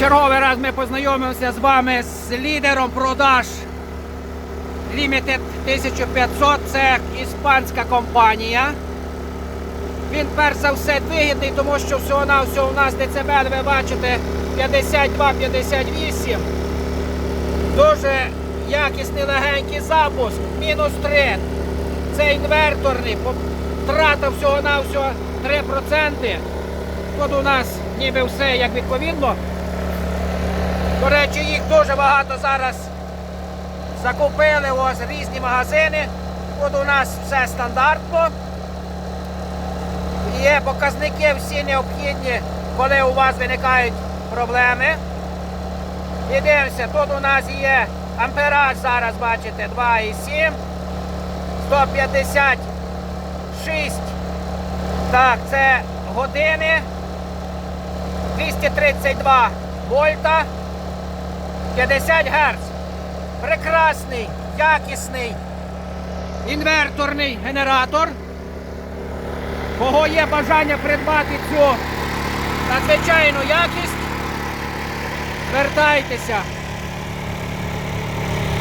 черговий раз ми познайомимося з вами з лідером продаж Limited 1500. Це іспанська компанія. Він перш за все вигідний, тому що всього на всього у нас децибел, ви бачите, 52-58. Дуже якісний легенький запуск, мінус 3. Це інверторний, втрата всього на всього 3%. Тут у нас ніби все як відповідно. До речі, їх дуже багато зараз закупили ось різні магазини. Тут у нас все стандартно. Є показники всі необхідні, коли у вас виникають проблеми. І дивимося, тут у нас є ампераж зараз, бачите, 2,7, 156. Так, це години. 232 вольта, 50 Гц. Прекрасний, якісний інверторний генератор. Кого є бажання придбати цю надзвичайну якість, звертайтеся.